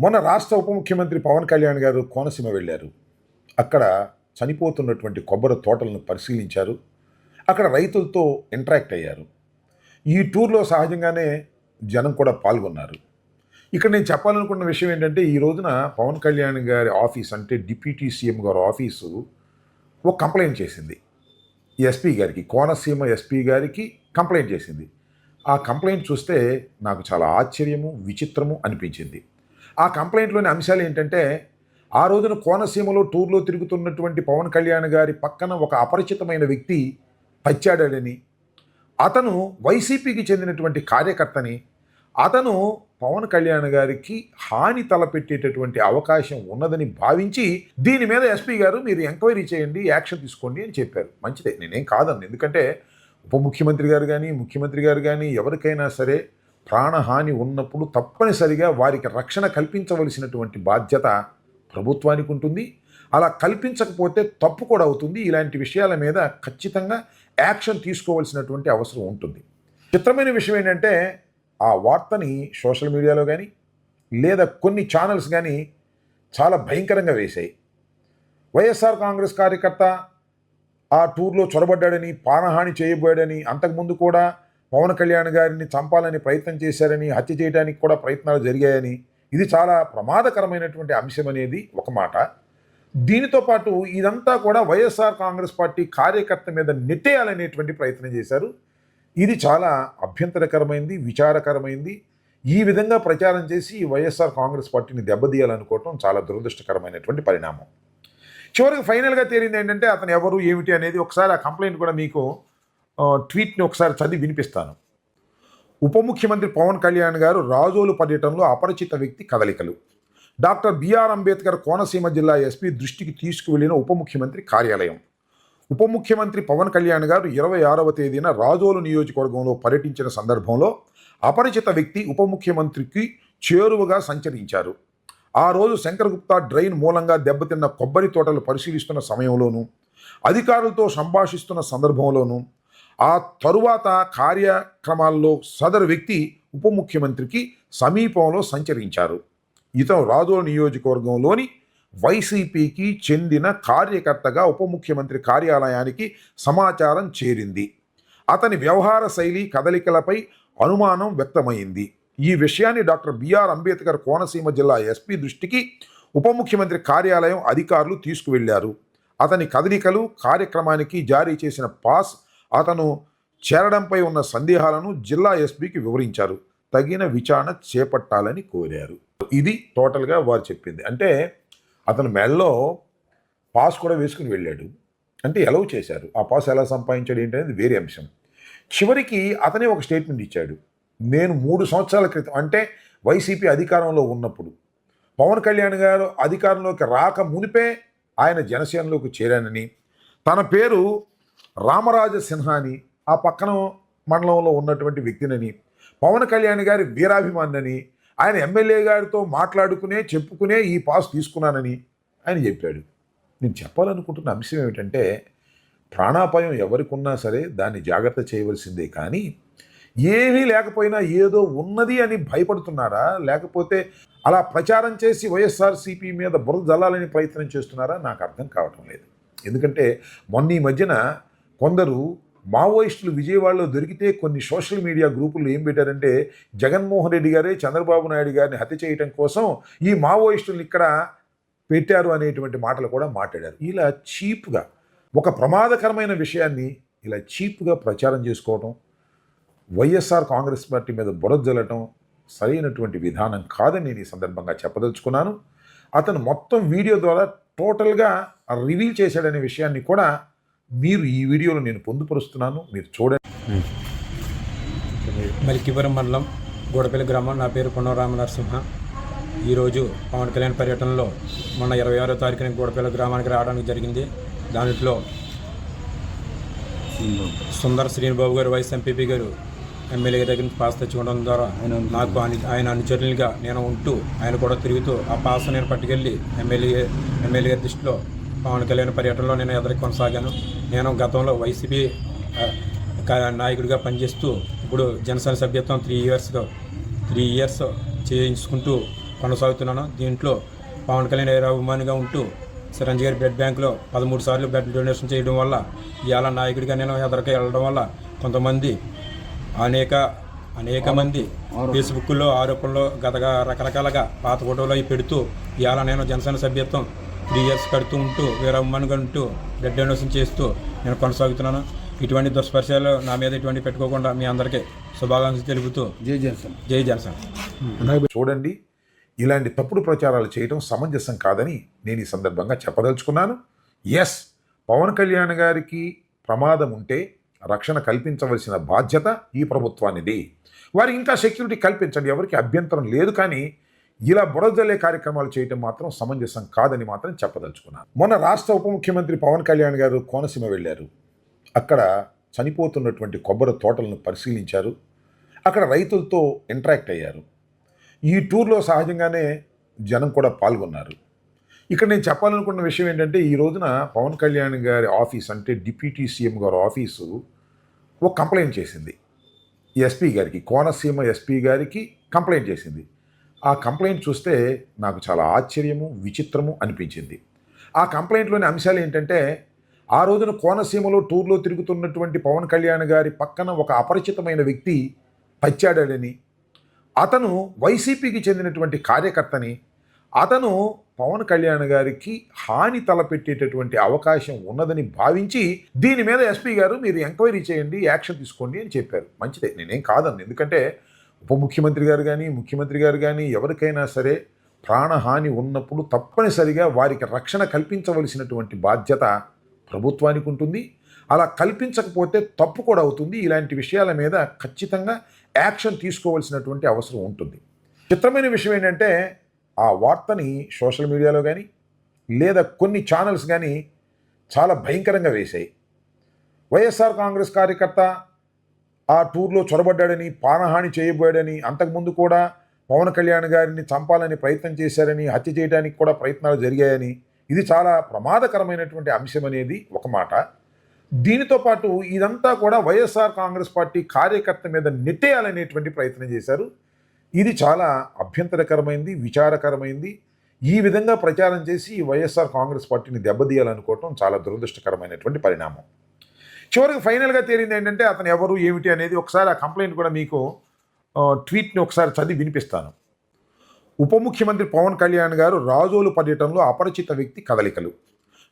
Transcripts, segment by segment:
మొన్న రాష్ట్ర ఉప ముఖ్యమంత్రి పవన్ కళ్యాణ్ గారు కోనసీమ వెళ్ళారు. అక్కడ చనిపోతున్నటువంటి కొబ్బరి తోటలను పరిశీలించారు. అక్కడ రైతులతో ఇంటరాక్ట్ అయ్యారు. ఈ టూర్లో సహజంగానే జనం కూడా పాల్గొన్నారు. ఇక్కడ నేను చెప్పాలనుకున్న విషయం ఏంటంటే ఈ రోజున పవన్ కళ్యాణ్ గారి ఆఫీస్ అంటే డిప్యూటీ సీఎం గారి ఆఫీసు ఒక కంప్లైంట్ చేసింది. ఎస్పీ గారికి కోనసీమ ఎస్పీ గారికి కంప్లైంట్ చేసింది. ఆ కంప్లైంట్ చూస్తే నాకు చాలా ఆశ్చర్యము విచిత్రము అనిపించింది. ఆ కంప్లైంట్లోని అంశాలు ఏంటంటే ఆ రోజున కోనసీమలో టూర్లో తిరుగుతున్నటువంటి పవన్ కళ్యాణ్ గారి పక్కన ఒక అపరిచితమైన వ్యక్తి పచ్చాడని అతను వైసీపీకి చెందినటువంటి కార్యకర్తని అతను పవన్ కళ్యాణ్ గారికి హాని తలపెట్టేటటువంటి అవకాశం ఉన్నదని భావించి దీని మీద ఎస్పీ గారు మీరు ఎంక్వైరీ చేయండి యాక్షన్ తీసుకోండి అని చెప్పారు. మంచిదే. నేనేం కాదన్ను. ఎందుకంటే ఉప ముఖ్యమంత్రి గారు కానీ ముఖ్యమంత్రి గారు కానీ ఎవరికైనా సరే ప్రాణహాని ఉన్నప్పుడు తప్పనిసరిగా వారికి రక్షణ కల్పించవలసినటువంటి బాధ్యత ప్రభుత్వానికి ఉంటుంది. అలా కల్పించకపోతే తప్పు కూడా అవుతుంది. ఇలాంటి విషయాల మీద ఖచ్చితంగా యాక్షన్ తీసుకోవాల్సినటువంటి అవసరం ఉంటుంది. చిత్రమైన విషయం ఏంటంటే ఆ వార్తని సోషల్ మీడియాలో కానీ లేదా కొన్ని ఛానల్స్ కానీ చాలా భయంకరంగా వేశాయి. వైఎస్ఆర్ కాంగ్రెస్ కార్యకర్త ఆ టూర్లో చొరబడ్డాడని ప్రాణహాని చేయబోయాడని అంతకుముందు కూడా పవన్ కళ్యాణ్ గారిని చంపాలని ప్రయత్నం చేశారని హత్య చేయడానికి కూడా ప్రయత్నాలు జరిగాయని ఇది చాలా ప్రమాదకరమైనటువంటి అంశం అనేది ఒక మాట. దీనితో పాటు ఇదంతా కూడా వైఎస్ఆర్ కాంగ్రెస్ పార్టీ కార్యకర్త మీద నెట్టేయాలనేటువంటి ప్రయత్నం చేశారు. ఇది చాలా అభ్యంతరకరమైంది విచారకరమైంది. ఈ విధంగా ప్రచారం చేసి వైఎస్ఆర్ కాంగ్రెస్ పార్టీని దెబ్బతీయాలనుకోవటం చాలా దురదృష్టకరమైనటువంటి పరిణామం. చివరికి ఫైనల్గా తేలింది ఏంటంటే అతను ఎవరు ఏమిటి అనేది ఒకసారి ఆ కంప్లైంట్ కూడా మీకు ట్వీట్ని ఒకసారి చదివి వినిపిస్తాను. ఉప ముఖ్యమంత్రి పవన్ కళ్యాణ్ గారు రాజోలు పర్యటనలో అపరిచిత వ్యక్తి కదలికలు. డాక్టర్ బిఆర్ అంబేద్కర్ కోనసీమ జిల్లా ఎస్పీ దృష్టికి తీసుకువెళ్ళిన ఉప ముఖ్యమంత్రి కార్యాలయం. ఉప ముఖ్యమంత్రి పవన్ కళ్యాణ్ గారు ఇరవై ఆరవ తేదీన రాజోలు నియోజకవర్గంలో పర్యటించిన సందర్భంలో అపరిచిత వ్యక్తి ఉప ముఖ్యమంత్రికి చేరువగా సంచరించారు. ఆ రోజు శంకరగుప్తా డ్రైన్ మూలంగా దెబ్బతిన్న కొబ్బరి తోటలు పరిశీలిస్తున్న సమయంలోనూ అధికారులతో సంభాషిస్తున్న సందర్భంలోనూ ఆ తరువాత కార్యక్రమాల్లో సదరు వ్యక్తి ఉప ముఖ్యమంత్రికి సమీపంలో సంచరించారు. ఇతను రాజో నియోజకవర్గంలోని వైసీపీకి చెందిన కార్యకర్తగా ఉప ముఖ్యమంత్రి కార్యాలయానికి సమాచారం చేరింది. అతని వ్యవహార శైలి కదలికలపై అనుమానం వ్యక్తమైంది. ఈ విషయాన్ని డాక్టర్ బిఆర్ అంబేద్కర్ కోనసీమ జిల్లా ఎస్పీ దృష్టికి ఉప ముఖ్యమంత్రి కార్యాలయం అధికారులు తీసుకువెళ్ళారు. అతని కదలికలు కార్యక్రమానికి జారీ చేసిన పాస్ అతను చేరడంపై ఉన్న సందేహాలను జిల్లా ఎస్పీకి వివరించారు. తగిన విచారణ చేపట్టాలని కోరారు. ఇది టోటల్గా వారు చెప్పింది. అంటే అతను మెడలో పాస్ కూడా వేసుకుని వెళ్ళాడు. అంటే ఎలవ్ చేశారు. ఆ పాస్ ఎలా సంపాదించాడు ఏంటనేది వేరే అంశం. చివరికి అతనే ఒక స్టేట్మెంట్ ఇచ్చాడు. నేను మూడు సంవత్సరాల క్రితం అంటే వైసీపీ అధికారంలో ఉన్నప్పుడు పవన్ కళ్యాణ్ గారు అధికారంలోకి రాక మునిపే ఆయన జనసేనలోకి చేరానని తన పేరు రామరాజ సిన్హాని ఆ పక్కన మండలంలో ఉన్నటువంటి వ్యక్తినని పవన్ కళ్యాణ్ గారి వీరాభిమానని ఆయన ఎమ్మెల్యే గారితో మాట్లాడుకునే చెప్పుకునే ఈ పాస్ తీసుకున్నానని ఆయన చెప్పాడు. నేను చెప్పాలనుకుంటున్న అంశం ఏమిటంటే ప్రాణాపాయం ఎవరికి ఉన్నా సరే దాన్ని జాగ్రత్త చేయవలసిందే కానీ ఏమీ లేకపోయినా ఏదో ఉన్నది అని భయపడుతున్నారా? లేకపోతే అలా ప్రచారం చేసి వైఎస్ఆర్సీపీ మీద బురద జల్లాలని ప్రయత్నం చేస్తున్నారా? నాకు అర్థం కావటం లేదు. ఎందుకంటే మొన్న ఈ మధ్యన కొందరు మావోయిస్టులు విజయవాడలో దొరికితే కొన్ని సోషల్ మీడియా గ్రూపులు ఏం పెట్టారంటే జగన్మోహన్ రెడ్డి గారే చంద్రబాబు నాయుడు గారిని హత్య చేయటం కోసం ఈ మావోయిస్టులను ఇక్కడ పెట్టారు అనేటువంటి మాటలు కూడా మాట్లాడారు. ఇలా చీప్గా ఒక ప్రమాదకరమైన విషయాన్ని ఇలా చీప్గా ప్రచారం చేసుకోవటం వైఎస్ఆర్ కాంగ్రెస్ పార్టీ మీద బురద సరైనటువంటి విధానం కాదని నేను ఈ సందర్భంగా చెప్పదలుచుకున్నాను. అతను మొత్తం వీడియో ద్వారా టోటల్గా రివీల్ చేశాడనే విషయాన్ని కూడా మీరు ఈ వీడియోలో నేను పొందుపరుస్తున్నాను మీరు చూడండి. మలికిపురం మండలం గూడపల్లి గ్రామం నా పేరు పునరామ నరసింహ ఈరోజు పవన్ కళ్యాణ్ పర్యటనలో మొన్న ఇరవై ఆరో తారీఖున గూడపల్లి గ్రామానికి రావడానికి జరిగింది. దాంట్లో సుందర శ్రీనిబాబు గారు వైస్ ఎంపీపీ గారు ఎమ్మెల్యే దగ్గర నుంచి పాస్ తెచ్చుకోవడం ద్వారా నాకు ఆయన అనుచరులుగా నేను ఉంటూ ఆయన కూడా తిరుగుతూ ఆ పాస్ నేను పట్టుకెళ్ళి ఎమ్మెల్యే ఎమ్మెల్యే దృష్టిలో పవన్ కళ్యాణ్ పర్యటనలో నేను ఎదురు కొనసాగాను. నేను గతంలో వైసీపీ నాయకుడిగా పనిచేస్తూ ఇప్పుడు జనసేన సభ్యత్వం త్రీ ఇయర్స్గా త్రీ ఇయర్స్ చేయించుకుంటూ కొనసాగుతున్నాను. దీంట్లో పవన్ కళ్యాణ్ అభిమానిగా ఉంటూ చిరంజీవి గారి బ్లడ్ బ్యాంకులో పదమూడు సార్లు బ్లడ్ డొనేషన్ చేయడం వల్ల ఇవాళ నాయకుడిగా నేను ఎదరికి వెళ్ళడం వల్ల కొంతమంది అనేక అనేక మంది ఫేస్బుక్లో ఆరోపణలు గతగా రకరకాలుగా పాత ఫోటోలు అవి పెడుతూ ఇవాళ నేను జనసేన సభ్యత్వం త్రీ ఇయర్స్ కడుతూ ఉంటూ వేరే అమ్మానిగా ఉంటూ బ్లడ్ డొనేషన్ చేస్తూ నేను కొనసాగుతున్నాను. ఇటువంటి దుష్పర్శాలు నా మీద ఇటువంటి పెట్టుకోకుండా మీ అందరికీ శుభాకాంక్షలు తెలుపుతూ జై జనసేన. జై జనసేన. చూడండి ఇలాంటి తప్పుడు ప్రచారాలు చేయడం సమంజసం కాదని నేను ఈ సందర్భంగా చెప్పదలుచుకున్నాను. ఎస్ పవన్ కళ్యాణ్ గారికి ప్రమాదం ఉంటే రక్షణ కల్పించవలసిన బాధ్యత ఈ ప్రభుత్వానిది. వారు ఇంకా సెక్యూరిటీ కల్పించండి ఎవరికి అభ్యంతరం లేదు కానీ ఇలా బుడజల్లే కార్యక్రమాలు చేయటం మాత్రం సమంజసం కాదని మాత్రం చెప్పదలుచుకున్నాను. మొన్న రాష్ట్ర ఉప ముఖ్యమంత్రి పవన్ కళ్యాణ్ గారు కోనసీమ వెళ్ళారు. అక్కడ చనిపోతున్నటువంటి కొబ్బరి తోటలను పరిశీలించారు. అక్కడ రైతులతో ఇంటరాక్ట్ అయ్యారు. ఈ టూర్లో సహజంగానే జనం కూడా పాల్గొన్నారు. ఇక్కడ నేను చెప్పాలనుకున్న విషయం ఏంటంటే ఈ రోజున పవన్ కళ్యాణ్ గారి ఆఫీస్ అంటే డిప్యూటీ సీఎం గారి ఆఫీసు ఒక కంప్లైంట్ చేసింది. ఎస్పీ గారికి కోనసీమ ఎస్పీ గారికి కంప్లైంట్ చేసింది. ఆ కంప్లైంట్ చూస్తే నాకు చాలా ఆశ్చర్యము విచిత్రము అనిపించింది. ఆ కంప్లైంట్లోని అంశాలు ఏంటంటే ఆ రోజున కోనసీమలో టూర్లో తిరుగుతున్నటువంటి పవన్ కళ్యాణ్ గారి పక్కన ఒక అపరిచితమైన వ్యక్తి పచ్చాడని అతను వైసీపీకి చెందినటువంటి కార్యకర్తని అతను పవన్ కళ్యాణ్ గారికి హాని తలపెట్టేటటువంటి అవకాశం ఉన్నదని భావించి దీని మీద ఎస్పీ గారు మీరు ఎంక్వైరీ చేయండి యాక్షన్ తీసుకోండి అని చెప్పారు. మంచిదే నేనేం కాదండి ఎందుకంటే ఉప ముఖ్యమంత్రి గారు కానీ ముఖ్యమంత్రి గారు కానీ ఎవరికైనా సరే ప్రాణహాని ఉన్నప్పుడు తప్పనిసరిగా వారికి రక్షణ కల్పించవలసినటువంటి బాధ్యత ప్రభుత్వానికి ఉంటుంది. అలా కల్పించకపోతే తప్పు కూడా అవుతుంది. ఇలాంటి విషయాల మీద ఖచ్చితంగా యాక్షన్ తీసుకోవాల్సినటువంటి అవసరం ఉంటుంది. చిత్రమైన విషయం ఏంటంటే ఆ వార్తని సోషల్ మీడియాలో కానీ లేదా కొన్ని ఛానల్స్ కానీ చాలా భయంకరంగా వేశాయి. వైఎస్ఆర్ కాంగ్రెస్ కార్యకర్త ఆ టూర్లో చొరబడ్డాడని పానహాని చేయబోయాడని అంతకుముందు కూడా పవన్ కళ్యాణ్ గారిని చంపాలని ప్రయత్నం చేశారని హత్య చేయడానికి కూడా ప్రయత్నాలు జరిగాయని ఇది చాలా ప్రమాదకరమైనటువంటి అంశం అనేది ఒక మాట. దీనితో పాటు ఇదంతా కూడా వైఎస్ఆర్ కాంగ్రెస్ పార్టీ కార్యకర్త మీద నెట్టేయాలనేటువంటి ప్రయత్నం చేశారు. ఇది చాలా అభ్యంతరకరమైంది విచారకరమైంది. ఈ విధంగా ప్రచారం చేసి వైఎస్ఆర్ కాంగ్రెస్ పార్టీని దెబ్బతీయాలనుకోవటం చాలా దురదృష్టకరమైనటువంటి పరిణామం. చివరికి ఫైనల్గా తేలింది ఏంటంటే అతను ఎవరు ఏమిటి అనేది ఒకసారి ఆ కంప్లైంట్ కూడా మీకు ట్వీట్ని ఒకసారి చదివి వినిపిస్తాను. ఉప ముఖ్యమంత్రి పవన్ కళ్యాణ్ గారు రాజోలు పర్యటనలో అపరిచిత వ్యక్తి కదలికలు.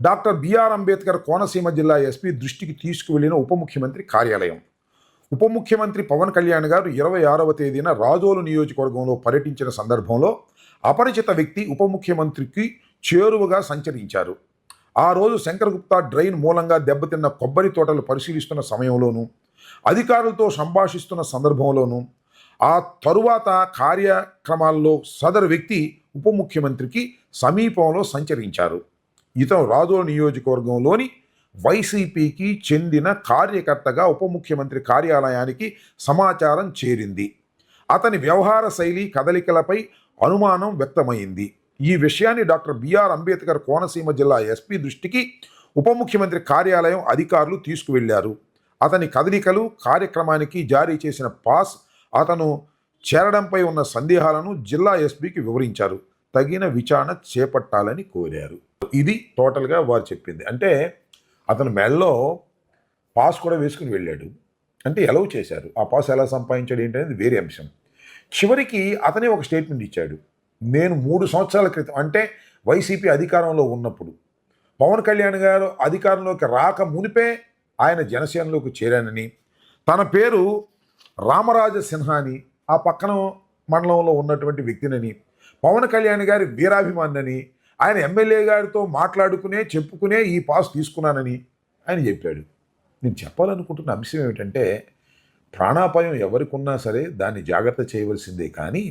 డాక్టర్ బిఆర్ అంబేద్కర్ కోనసీమ జిల్లా ఎస్పీ దృష్టికి తీసుకువెళ్ళిన ఉప ముఖ్యమంత్రి కార్యాలయం. ఉప ముఖ్యమంత్రి పవన్ కళ్యాణ్ గారు ఇరవై ఆరవ తేదీన రాజోలు నియోజకవర్గంలో పర్యటించిన సందర్భంలో అపరిచిత వ్యక్తి ఉప ముఖ్యమంత్రికి చేరువగా సంచరించారు. ఆ రోజు శంకరగుప్తా డ్రైన్ మూలంగా దెబ్బతిన్న కొబ్బరి తోటలు పరిశీలిస్తున్న సమయంలోనూ అధికారులతో సంభాషిస్తున్న సందర్భంలోనూ ఆ తరువాత కార్యక్రమాల్లో సదరు వ్యక్తి ఉప ముఖ్యమంత్రికి సమీపంలో సంచరించారు. ఇతను రాజోలు నియోజకవర్గంలోని వైసీపీకి చెందిన కార్యకర్తగా ఉప ముఖ్యమంత్రి కార్యాలయానికి సమాచారం చేరింది. అతని వ్యవహార శైలి కదలికలపై అనుమానం వ్యక్తమైంది. ఈ విషయాన్ని డాక్టర్ బిఆర్ అంబేద్కర్ కోనసీమ జిల్లా ఎస్పీ దృష్టికి ఉప ముఖ్యమంత్రి కార్యాలయం అధికారులు తీసుకువెళ్ళారు. అతని కదలికలు కార్యక్రమానికి జారీ చేసిన పాస్ అతను చేరడంపై ఉన్న సందేహాలను జిల్లా ఎస్పీకి వివరించారు. తగిన విచారణ చేపట్టాలని కోరారు. ఇది టోటల్గా వారు చెప్పింది. అంటే అతను మెడలో పాస్ కూడా వేసుకుని వెళ్ళాడు. అంటే ఎలవ్ చేశారు. ఆ పాస్ ఎలా సంపాదించాడు ఏంటనేది వేరే అంశం. చివరికి అతనే ఒక స్టేట్మెంట్ ఇచ్చాడు. నేను మూడు సంవత్సరాల క్రితం అంటే వైసీపీ అధికారంలో ఉన్నప్పుడు పవన్ కళ్యాణ్ గారు అధికారంలోకి రాక మునిపే ఆయన జనసేనలోకి చేరానని తన పేరు రామరాజ సిన్హాని ఆ పక్కన మండలంలో ఉన్నటువంటి వ్యక్తినని పవన్ కళ్యాణ్ గారి వీరాభిమానని ఆయన ఎమ్మెల్యే గారితో మాట్లాడుకునే చెప్పుకునే ఈ పాస్ తీసుకున్నానని ఆయన చెప్పాడు. నేను చెప్పాలనుకుంటున్న అంశం ఏమిటంటే ప్రాణాపాయం ఎవరికి ఉన్నా సరే దాన్ని జాగ్రత్త చేయవలసిందే కానీ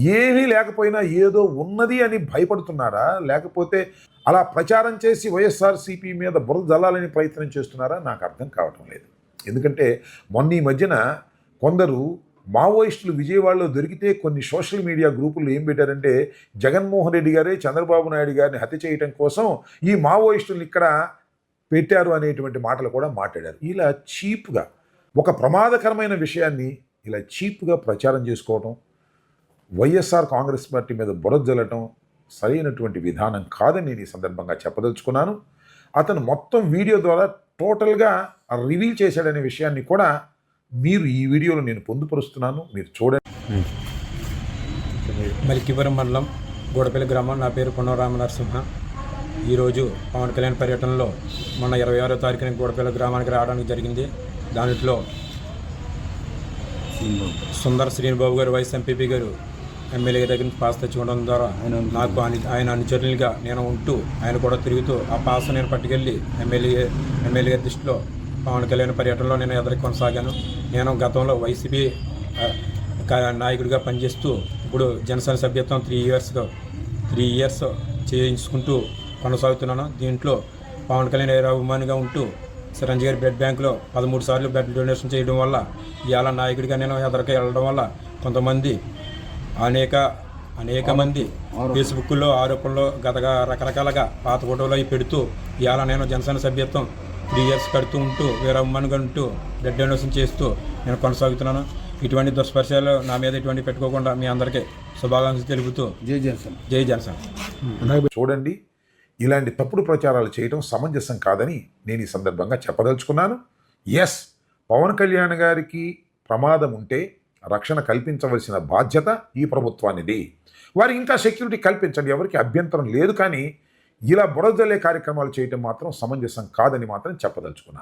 ఏమీ లేకపోయినా ఏదో ఉన్నది అని భయపడుతున్నారా? లేకపోతే అలా ప్రచారం చేసి వైఎస్ఆర్సీపీ మీద బురద జల్లాలని ప్రయత్నం చేస్తున్నారా? నాకు అర్థం కావటం లేదు. ఎందుకంటే మొన్న ఈ మధ్యన కొందరు మావోయిస్టులు విజయవాడలో దొరికితే కొన్ని సోషల్ మీడియా గ్రూపులు ఏం పెట్టారంటే జగన్మోహన్ రెడ్డి గారే చంద్రబాబు నాయుడు గారిని హత్య చేయడం కోసం ఈ మావోయిస్టులను ఇక్కడ పెట్టారు అనేటువంటి మాటలు కూడా మాట్లాడారు. ఇలా చీప్గా ఒక ప్రమాదకరమైన విషయాన్ని ఇలా చీప్గా ప్రచారం చేసుకోవటం వైఎస్ఆర్ కాంగ్రెస్ పార్టీ మీద బురజల్లటం సరైనటువంటి విధానం కాదని నేను ఈ సందర్భంగా చెప్పదలుచుకున్నాను. అతను మొత్తం వీడియో ద్వారా టోటల్గా రివీల్ చేశాడనే విషయాన్ని కూడా మీరు ఈ వీడియోలో నేను పొందుపరుస్తున్నాను. మీరు చూడండి. మలికిపురం మండలం గూడపల్లి గ్రామం. నా పేరు పునరామ నరసింహ ఈరోజు పవన్ కళ్యాణ్ పర్యటనలో మొన్న ఇరవై ఆరో తారీఖున గూడపల్లి గ్రామానికి రావడానికి జరిగింది. దాంట్లో సుందర్ శ్రీనిబాబు గారు వైస్ ఎంపీపీ గారు ఎమ్మెల్యే దగ్గర నుంచి పాస్ తెచ్చుకోవడం ద్వారా నాకు ఆయన ఆయన అనుచరులుగా నేను ఉంటూ ఆయన కూడా తిరుగుతూ ఆ పాస్ నేను పట్టుకెళ్ళి ఎమ్మెల్యే ఎమ్మెల్యే దృష్టిలో పవన్ కళ్యాణ్ పర్యటనలో నేను ఎదురు కొనసాగాను. నేను గతంలో వైసీపీ నాయకుడిగా పనిచేస్తూ ఇప్పుడు జనసేన సభ్యత్వం త్రీ ఇయర్స్గా త్రీ ఇయర్స్ చేయించుకుంటూ కొనసాగుతున్నాను. దీంట్లో పవన్ కళ్యాణ్ అభిమానిగా ఉంటూ చిరంజీవి గారి బ్లడ్ బ్యాంకులో పదమూడు సార్లు బ్లడ్ డొనేషన్ చేయడం వల్ల ఇవాళ నాయకుడిగా నేను ఎదరికి వెళ్ళడం వల్ల కొంతమంది అనేక అనేక మంది ఫేస్బుక్లో ఆరోపణలు గతగా రకరకాలుగా పాత ఫోటోలు అవి పెడుతూ ఇవాళ నేను జనసేన సభ్యత్వం త్రీ ఇయర్స్ కడుతూ ఉంటూ వేరే అమ్మానిగా ఉంటూ బ్లడ్ డొనేషన్ చేస్తూ నేను కొనసాగుతున్నాను. ఇటువంటి దుష్పర్శాలు నా మీద ఇటువంటి పెట్టుకోకుండా మీ అందరికీ శుభాకాంక్షలు తెలుపుతూ జై జనసేన. జై జనసేన. చూడండి ఇలాంటి తప్పుడు ప్రచారాలు చేయడం సమంజసం కాదని నేను ఈ సందర్భంగా చెప్పదలుచుకున్నాను. ఎస్ పవన్ కళ్యాణ్ గారికి ప్రమాదం ఉంటే రక్షణ కల్పించవలసిన బాధ్యత ఈ ప్రభుత్వానిది. వారి ఇంకా సెక్యూరిటీ కల్పించండి ఎవరికి అభ్యంతరం లేదు కానీ ఇలా బురదలే కార్యక్రమాలు చేయటం మాత్రం సమంజసం కాదని మాత్రం చెప్పదలుచుకున్నాను.